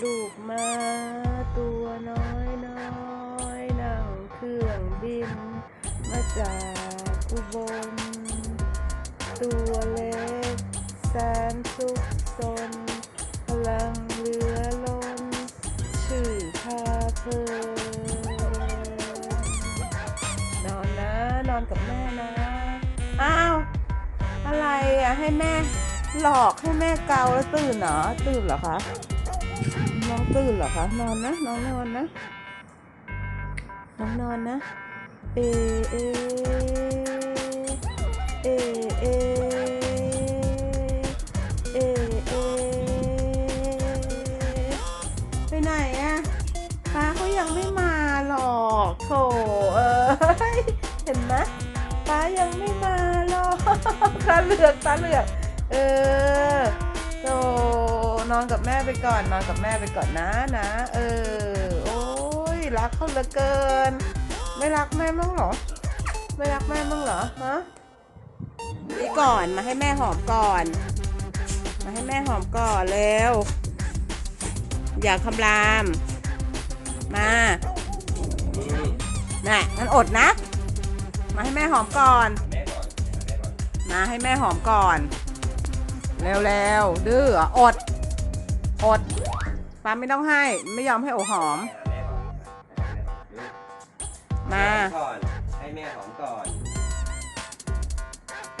ลูกมาตัวน้อยน้อยนั่งเครื่องบิน มาจากอุบลตัวเล็กแสนสุขสน พลังเหลือล้น ชื่อพาเพลินนอนนะ นอนกับแม่นะ อ้าว อะไรอะ ให้แม่หลอกให้แม่เกาแล้วตื่นเหรอ ตื่นเหรอคะ น้องตื่นเหรอคะ นอนนะ น้องนอนนะ น้องนอนนะ เอ เอ เอ เอ เอ เอ ไปไหนอะป้าเขายังไม่มาหรอกโถเอ้ย เห็นไหมป้ายังไม่มาหรอกตาเหลือกตาเหลือก เออโถ นอนกับแม่ไปก่อน นอนกับแม่ไปก่อนนะนะ เออ โอ้ยรักเขาเหลือเกิน ไม่รักแม่มั้งเหรอ ไม่รักแม่มั้งเหรอฮะนี่ก่อนมาให้แม่หอมก่อน มาให้แม่หอมก่อนเร็วอย่าคำราม มาน่ะงั้นอดนะ มาให้แม่หอมก่อน มาให้แม่หอมก่อน เร็วๆดื้อออด อดป้าไม่ต้องให้ ไม่ยอมให้โอหอม มา ก่อนให้แม่หอมก่อน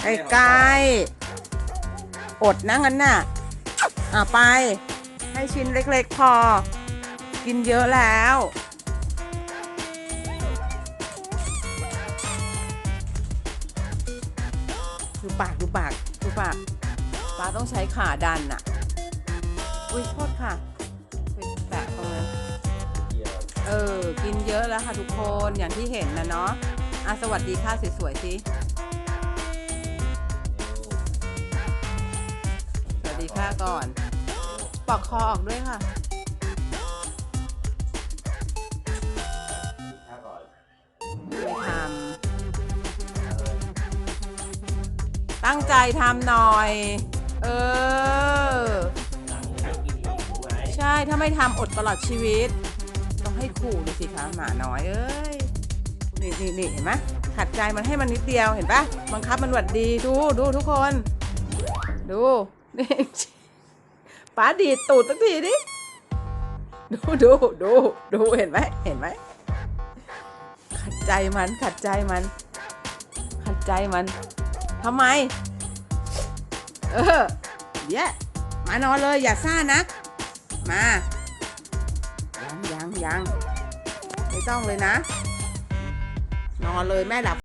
ใกล้ๆอดนะงั้นน่ะ อะไป ให้ชิ้นเล็กๆพอ กินเยอะแล้ว ดูปากดูปากดูปากป้าต้องใช้ขาดันอะ อุ้ยโทษค่ะไปแตะตรงนั้นเดียวเออ กินเยอะแล้วค่ะทุกคนอย่างที่เห็นนะเนาะอะสวัสดีค่ะสวยๆสิสวัสดีค่ะก่อน ปอกคอออกด้วยค่ะถ้าก่อนไม่ทำตั้งใจทำหน่อย เออ ช่ ถ้าไม่ทำอดตลอดชีวิต ต้องให้ขู่ดูสิคะหมาน้อยเอ้ย นี่นี่นี่เห็นไหมขัดใจมันให้มันนิดเดียวเห็นปะบังคับมันหวัดดีดูดูทุกคน ดู นี่ป้าดีดตูดสักทีดิดูดูดูดูเห็นไหมเห็นไหมขัดใจมันขัดใจมัน ขัดใจมันทำไม เออเดี๋ยวมานอนเลยอย่าซ่านะ มายังยังยังไม่ต้องเลยนะ นอนเลยแม่หลับ